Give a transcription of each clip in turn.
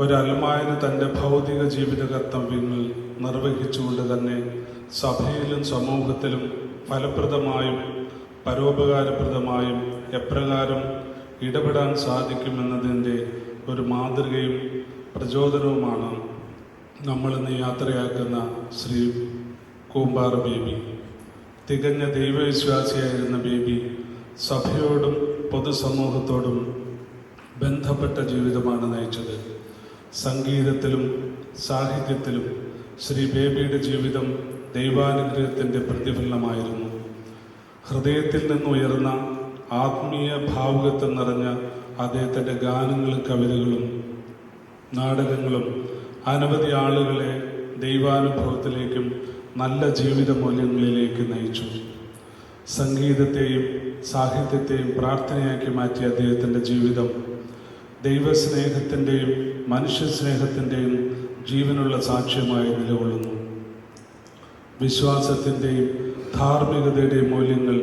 ഒരൽമായന് തന്റെ ഭൗതിക ജീവിത കർത്തവ്യങ്ങൾ നിർവഹിച്ചുകൊണ്ട് തന്നെ സഭയിലും സമൂഹത്തിലും ഫലപ്രദമായും പരോപകാരപ്രദമായും എപ്രകാരം ഇടപെടാൻ സാധിക്കുമെന്നതിന്റെ ഒരു മാതൃകയും പ്രചോദനവുമാണ് നമ്മൾ ഇന്ന് യാത്രയാക്കുന്ന ശ്രീ കൂമ്പാറ ബേബി. തികഞ്ഞ ദൈവവിശ്വാസിയായിരുന്ന ബേബി സഭയോടും പൊതുസമൂഹത്തോടും ബന്ധപ്പെട്ട ജീവിതമാണ് നയിച്ചത്. സംഗീതത്തിലും സാഹിത്യത്തിലും ശ്രീ ബേബിയുടെ ജീവിതം ദൈവാനുഗ്രഹത്തിന്റെ പ്രതിഫലനമായിരുന്നു. ഹൃദയത്തിൽ നിന്നുയർന്ന ആത്മീയ ഭാവുകത്വം നിറഞ്ഞ അദ്ദേഹത്തിന്റെ ഗാനങ്ങളും കവിതകളും നാടകങ്ങളും അനവധി ആളുകളെ ദൈവാനുഭവത്തിലേക്കും നല്ല ജീവിത മൂല്യങ്ങളിലേക്ക് നയിച്ചു. സംഗീതത്തെയും സാഹിത്യത്തെയും പ്രാർത്ഥനയാക്കി മാറ്റിയ അദ്ദേഹത്തിന്റെ ജീവിതം ദൈവസ്നേഹത്തിന്റെയും മനുഷ്യസ്നേഹത്തിന്റെയും ജീവനുള്ള സാക്ഷ്യമായി നിലകൊള്ളുന്നു. വിശ്വാസത്തിന്റെയും ധാർമ്മികതയുടെയും മൂല്യങ്ങൾ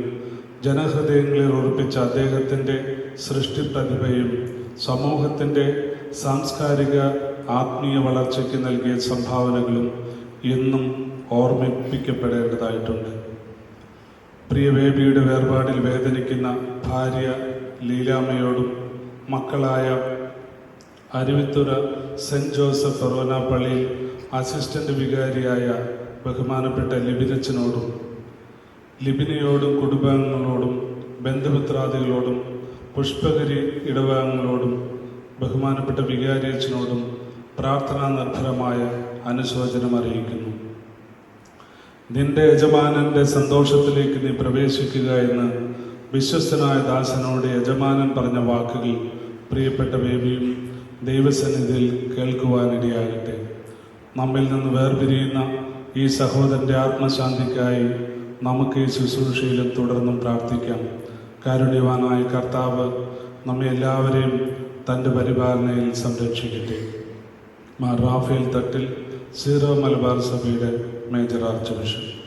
ജനഹൃദയങ്ങളിൽ ഉറപ്പിച്ച അദ്ദേഹത്തിന്റെ സൃഷ്ടി പ്രതിഭയും സമൂഹത്തിന്റെ സാംസ്കാരിക ആത്മീയ വളർച്ചയ്ക്ക് നൽകിയ സംഭാവനകളും എന്നും ഓർമ്മിപ്പിക്കപ്പെടേണ്ടതായിട്ടുണ്ട്. പ്രിയ ബേബിയുടെ വേർപാടിൽ വേദനിക്കുന്ന ഭാര്യ ലീലാമ്മയോടും മക്കളായ അരുവിത്തുറ സെന്റ് ജോസഫ് ഫെറോന പള്ളിയിൽ അസിസ്റ്റന്റ് വികാരിയായ ബഹുമാനപ്പെട്ട ലിബിനച്ചനോടും ലിബിനയോടും കുടുംബാംഗങ്ങളോടും ബന്ധുപുത്രാദികളോടും പുഷ്പഗിരി ഇടവകങ്ങളോടും ബഹുമാനപ്പെട്ട വികാരിയച്ചനോടും പ്രാർത്ഥനാ നിർഭരമായ അനുശോചനം അറിയിക്കുന്നു. നിന്റെ യജമാനന്റെ സന്തോഷത്തിലേക്ക് നീ പ്രവേശിക്കുക എന്ന് വിശ്വസ്തനായ ദാസനോട് യജമാനൻ പറഞ്ഞ വാക്കുകൾ പ്രിയപ്പെട്ട ബേബിയും ദൈവസന്നിധിയിൽ കേൾക്കുവാനിടയാകട്ടെ. നമ്മിൽ നിന്ന് വേർപിരിയുന്ന ഈ സഹോദരന്റെ ആത്മശാന്തിക്കായി നമുക്ക് ഈ ശുശ്രൂഷയിലും തുടർന്നും പ്രാർത്ഥിക്കാം. കാരുണ്യവാനായ കർത്താവ് നമ്മെ എല്ലാവരെയും തന്റെ പരിപാലനയിൽ സംരക്ഷിക്കട്ടെ. മാർ റാഫേൽ തട്ടിൽ സീറോ മലബാർ സഭയുടെ മേജർ ആർച്ച് ബിഷപ്പ്.